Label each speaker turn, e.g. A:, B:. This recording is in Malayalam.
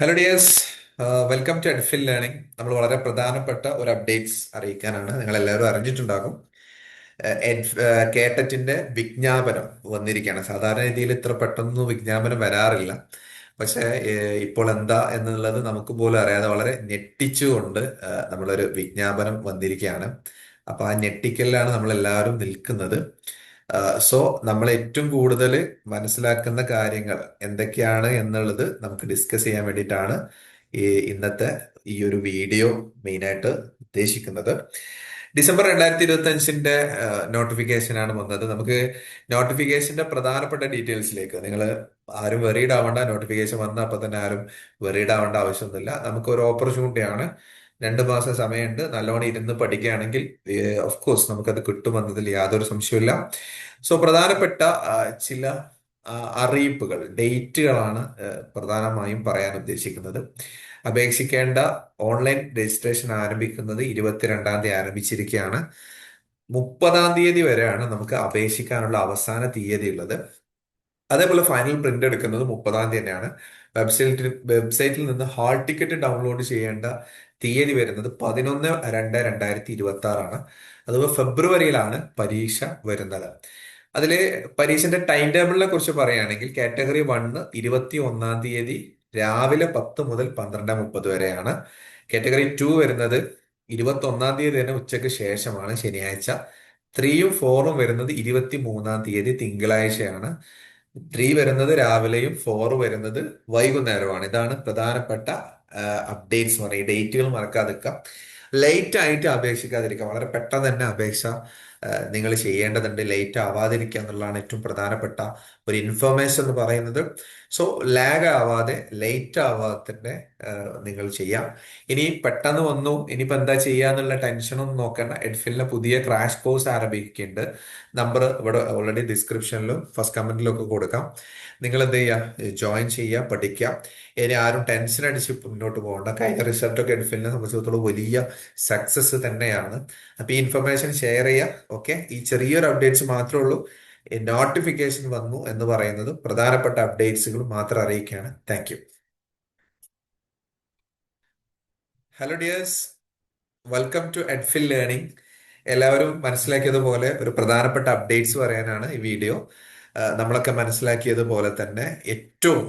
A: Hello dears welcome to Edfil learning നമ്മൾ വളരെ പ്രധാനപ്പെട്ട ഒരു അപ്ഡേറ്റ്സ് അറിയിക്കാനാണ് നിങ്ങൾ എല്ലാവരും അറിഞ്ഞിട്ടുണ്ടാകും കേട്ടറ്റിന്റെ വിജ്ഞാപനം വന്നിരിക്കുകയാണ്. സാധാരണ രീതിയിൽ ഇത്ര പെട്ടെന്ന് വിജ്ഞാപനം വരാറില്ല. പക്ഷേ ഇപ്പോൾ എന്താ എന്നുള്ളത് നമുക്ക് പോലും അറിയാതെ വളരെ ഞെട്ടിച്ചുകൊണ്ട് നമ്മളൊരു വിജ്ഞാപനം വന്നിരിക്കുകയാണ്. അപ്പൊ ആ ഞെട്ടിക്കലിലാണ് നമ്മൾ എല്ലാവരും നിൽക്കുന്നത്. സോ നമ്മൾ ഏറ്റവും കൂടുതൽ മനസ്സിലാക്കുന്ന കാര്യങ്ങൾ എന്തൊക്കെയാണ് എന്നുള്ളത് നമുക്ക് ഡിസ്കസ് ചെയ്യാൻ വേണ്ടിയിട്ടാണ് ഈ ഇന്നത്തെ ഈ ഒരു വീഡിയോ മെയിനായിട്ട് ഉദ്ദേശിക്കുന്നത്. ഡിസംബർ രണ്ടായിരത്തി ഇരുപത്തി അഞ്ചിന്റെ നോട്ടിഫിക്കേഷൻ ആണ് വന്നത്. നമുക്ക് നോട്ടിഫിക്കേഷന്റെ പ്രധാനപ്പെട്ട ഡീറ്റെയിൽസിലേക്ക് നിങ്ങൾ ആരും വെറീഡ് ആവേണ്ട നോട്ടിഫിക്കേഷൻ വന്ന അപ്പൊ തന്നെ ആരും വെറീഡ് ആവേണ്ട ആവശ്യമൊന്നുമില്ല. നമുക്ക് ഒരു ഓപ്പർച്യൂണിറ്റി ആണ് രണ്ട് മാസം സമയമുണ്ട്. നല്ലോണം ഇരുന്ന് പഠിക്കുകയാണെങ്കിൽ ഓഫ് കോഴ്സ് നമുക്കത് കിട്ടുമെന്നതിൽ യാതൊരു സംശയമില്ല സോ പ്രധാനപ്പെട്ട ചില അറിയിപ്പുകൾ ഡേറ്റുകളാണ് പ്രധാനമായും പറയാൻ ഉദ്ദേശിക്കുന്നത്. അപേക്ഷിക്കേണ്ട ഓൺലൈൻ രജിസ്ട്രേഷൻ ആരംഭിക്കുന്നത് ഇരുപത്തിരണ്ടാം തീയതി ആരംഭിച്ചിരിക്കുകയാണ്. മുപ്പതാം തീയതി വരെയാണ് നമുക്ക് അപേക്ഷിക്കാനുള്ള അവസാന തീയതി ഉള്ളത് അതേപോലെ ഫൈനൽ പ്രിന്റ് എടുക്കുന്നത് മുപ്പതാം തീയതി തന്നെയാണ് വെബ്സൈറ്റിൽ വെബ്സൈറ്റിൽ നിന്ന് ഹാൾ ടിക്കറ്റ് ഡൗൺലോഡ് ചെയ്യേണ്ട തീയതി വരുന്നത് പതിനൊന്ന് രണ്ട് രണ്ടായിരത്തി ഇരുപത്തി ആറാണ് അതുപോലെ ഫെബ്രുവരിയിലാണ് പരീക്ഷ വരുന്നത്. അതിൽ പരീക്ഷന്റെ ടൈം ടേബിളിനെ കുറിച്ച് പറയുകയാണെങ്കിൽ കാറ്റഗറി വണ്ണ് ഇരുപത്തി ഒന്നാം തീയതി രാവിലെ പത്ത് മുതൽ പന്ത്രണ്ട് മുപ്പത് വരെയാണ്. കാറ്റഗറി ടു വരുന്നത് ഇരുപത്തി ഒന്നാം തീയതി തന്നെ ഉച്ചയ്ക്ക് ശേഷമാണ് ശനിയാഴ്ച. ത്രീയും ഫോറും വരുന്നത് ഇരുപത്തി മൂന്നാം തീയതി തിങ്കളാഴ്ചയാണ്. ത്രീ വരുന്നത് രാവിലെയും ഫോർ വരുന്നത് വൈകുന്നേരമാണ് ഇതാണ് പ്രധാനപ്പെട്ട അപ്ഡേറ്റ്സ് പറയുക ഡേറ്റുകൾ മറക്കാതിരിക്കാം. ലേറ്റ് ആയിട്ട് അപേക്ഷിക്കാതിരിക്കാം. വളരെ പെട്ടെന്ന് തന്നെ അപേക്ഷ നിങ്ങൾ ചെയ്യേണ്ടതുണ്ട് ലേറ്റ് ആവാതിരിക്കുക എന്നുള്ളതാണ് ഏറ്റവും പ്രധാനപ്പെട്ട ഒരു ഇൻഫർമേഷൻ എന്ന് പറയുന്നത്. സോ ലാഗ് ആവാതെ ലേറ്റ് ആവാതെ തന്നെ നിങ്ങൾ ചെയ്യാം. ഇനി പെട്ടെന്ന് വന്നു ഇനിയിപ്പോൾ എന്താ ചെയ്യുക എന്നുള്ള ടെൻഷനൊന്നും നോക്കേണ്ട. എഡ്ഫിലിന് പുതിയ ക്രാഷ് കോഴ്സ് ആരംഭിക്കുന്നുണ്ട്. നമ്പർ ഇവിടെ ഓൾറെഡി ഡിസ്ക്രിപ്ഷനിലും ഫസ്റ്റ് കമന്റിലും ഒക്കെ കൊടുക്കാം. നിങ്ങൾ എന്ത് ചെയ്യുക? ജോയിൻ ചെയ്യുക പഠിക്കുക. ഇനി ആരും ടെൻഷൻ അടിച്ച് മുന്നോട്ട് പോകണ്ട. കഴിഞ്ഞ റിസൾട്ടൊക്കെ എഡ്ഫിലിനെ സംബന്ധിച്ചിടത്തോളം വലിയ സക്സസ് തന്നെയാണ്. അപ്പോൾ ഈ ഇൻഫർമേഷൻ ഷെയർ ചെയ്യുക. ഓക്കെ ഈ ചെറിയൊരു അപ്ഡേറ്റ്സ് മാത്രമേ ഉള്ളൂ. നോട്ടിഫിക്കേഷൻ വന്നു എന്ന് പറയുന്നത് പ്രധാനപ്പെട്ട അപ്ഡേറ്റ്സുകൾ മാത്രം അറിയിക്കുകയാണ്. Thank you hello dears welcome to Edfil learning എല്ലാവരും മനസ്സിലാക്കിയതുപോലെ ഒരു പ്രധാനപ്പെട്ട അപ്ഡേറ്റ്സ് പറയാനാണ് ഈ വീഡിയോ നമ്മളൊക്കെ മനസ്സിലാക്കിയതുപോലെ തന്നെ ഏറ്റവും